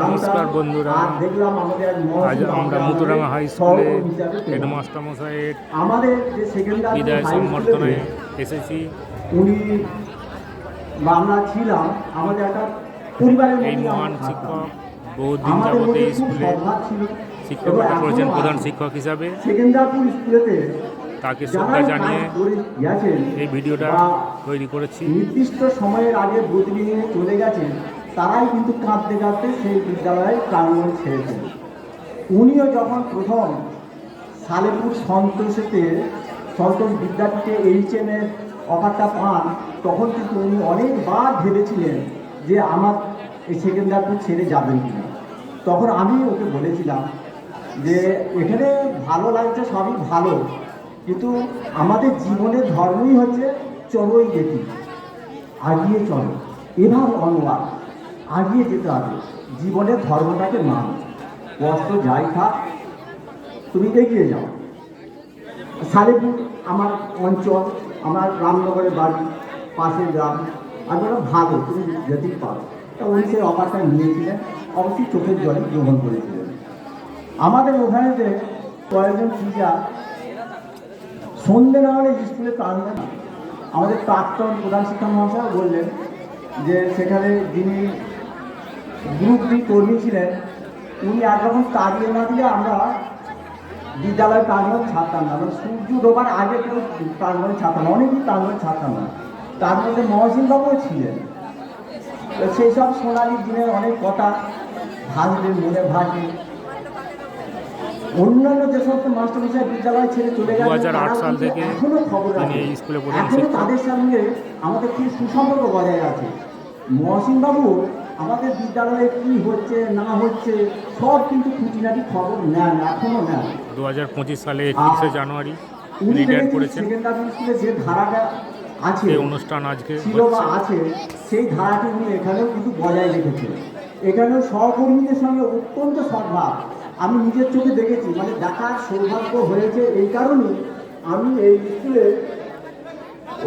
নমস্কার বন্ধুরা। আজ আমরা মুতুরাঙ্গা হাই স্কুলে হেডমাস্টার মশাইয়ের বিদায় এসেছি। উনি আমরা ছিলাম আমাদের একটা পরিবারের এই মহান শিক্ষক বহুদিন যাবত এই স্কুলে শিক্ষকতা করেছেন প্রধান শিক্ষক হিসাবে। তাকে শ্রদ্ধা জানিয়ে এই ভিডিওটা তৈরি করেছি। নির্দিষ্ট সময়ের আগে বদলি নিয়ে চলে গেছেন তারাই কিন্তু কাঁদতে কাঁদতে সেই বিদ্যালয়ে প্রাঙ্গণ ছেড়েছেন উনিও যখন প্রথম সালেপুর সন্তোষেতে, সন্তোষ বিদ্যাপীঠে এইচএমের অফারটা পান, তখন কিন্তু উনি অনেকবার ভেবেছিলেন যে আমার এই সেকেন্দারপুর ছেড়ে যাবেন কিনা। তখন আমি ওকে বলেছিলাম যে, এখানে ভালো লাগছে, সবই ভালো, কিন্তু আমাদের জীবনের ধর্মই হচ্ছে, চলোই যেতি আগিয়ে চলো। এভাবে অনুবাদ। আগিয়ে যেতে হবে। জীবনের ধর্মটাকে মান। কষ্ট যাই থাক, তুমি এগিয়ে যাও। সালেপুর আমার অঞ্চল, আমার রামনগরের বাড়ি, পাশের গ্রাম। আমি বললাম ভালো, তুমি যেতেই পারো। তা উনি সেই অফারটা নিয়েছিলেন। অবশ্যই চোখের জলে গ্রহণ করেছিলেন। আমাদের ওখানেতে কয়েকজন টিচার সন্ধে না হলে স্কুলে টানবে না। আমাদের প্রাক্তন প্রধান শিক্ষা মহাশয় বললেন যে, সেখানে যিনি গ্রুপ ডি কর্মী ছিলেন। উনি একরকম তাড়িয়ে না দিলে আমরা বিদ্যালয় প্রাঙ্গণ ছাড়তাম না। মানে সূর্য ডোবার আগে কেউ প্রাঙ্গণে ছাড়তাম না অনেকেই প্রাঙ্গণে ছাড়তাম না। তার মধ্যে মহসিনবাবুও ছিলেন। তো সেই সব সোনালি দিনের অনেক কথা ভাসবে মনে ভাসবে অন্যান্য যে সমস্ত মাস্টারমশাই বিদ্যালয় ছেড়ে চলে গেছে 2008 সাল থেকে এখনও খবর আছে এখনও তাদের সঙ্গে আমাদের কি সুসম্পর্ক বজায় আছে? মহসিন বাবু আমাদের বিদ্যালয়ে কি হচ্ছে না হচ্ছে সব কিন্তু খুঁটিনাটি খবর নেন এখনও নেন। দু হাজার পঁচিশ সালে একত্রিশে জানুয়ারি উনি রিটায়ার দেখেছেন করেছেন। সেকেন্ডারি স্কুলে যে ধারাটা আছে অনুষ্ঠান আজকে ছিল বা আছে সেই ধারাটি উনি এখানেও কিন্তু বজায় রেখেছেন। এখানেও সহকর্মীদের সঙ্গে অত্যন্ত সদ্ভাব। আমি নিজের চোখে দেখেছি মানে দেখার সৌভাগ্য হয়েছে এই কারণে আমি এই স্কুলে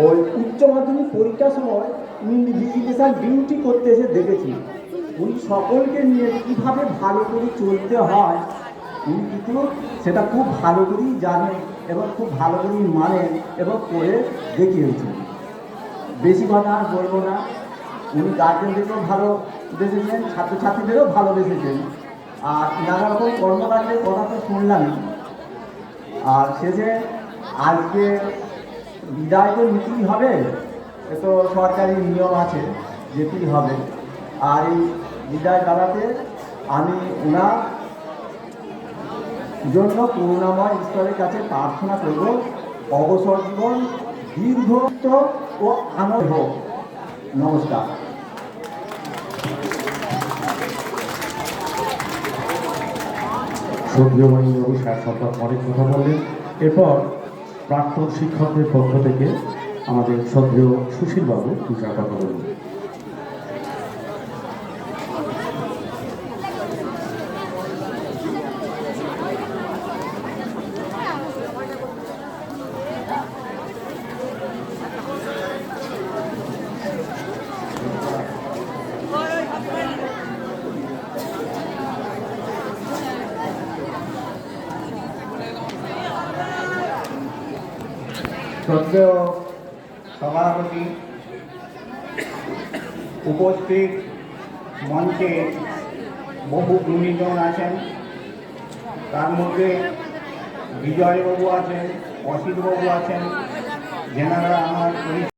ওই উচ্চ মাধ্যমিক পরীক্ষার সময় ভিজিটেশন ডিউটি করতে এসে দেখেছি। উনি সকলকে নিয়ে কীভাবে ভালো করে চলতে হয়, উনি কিন্তু সেটা খুব ভালো করেই জানেন এবং খুব ভালো করেই মানেন এবং করে দেখিয়েছেন। বেশি কথা আর বলব না। উনি গার্জেনদেরকেও ভালো বেসেছেন ছাত্রছাত্রীদেরও ভালোবেসেছেন আর নানা রকম কর্মকাণ্ডের কথা তো শুনলামই আর শেষে আজকে বিদায় তো নিতেই হবে। তো সরকারি নিয়ম আছে যেতেই হবে। আর এই বিদায় বেলাতে আমি ওনার জন্য করুণাময় ঈশ্বরের কাছে প্রার্থনা করব, অবসর জীবন দীর্ঘত্ব ও আনন্দ হোক। নমস্কার। বাবু স্যার সম্পর্ক অনেক কথা বললেন। এরপর প্রাক্তন শিক্ষকদের পক্ষ থেকে আমাদের শ্রদ্ধেয় সুশীল বাবু চার কথা বলবেন শ্রদ্ধেয় সভাপতি উপস্থিত মঞ্চে বহু গুণীজন আছেন। তার মধ্যে বিজয়বাবু আছেন অসিতবাবু আছেন যেনারা আমার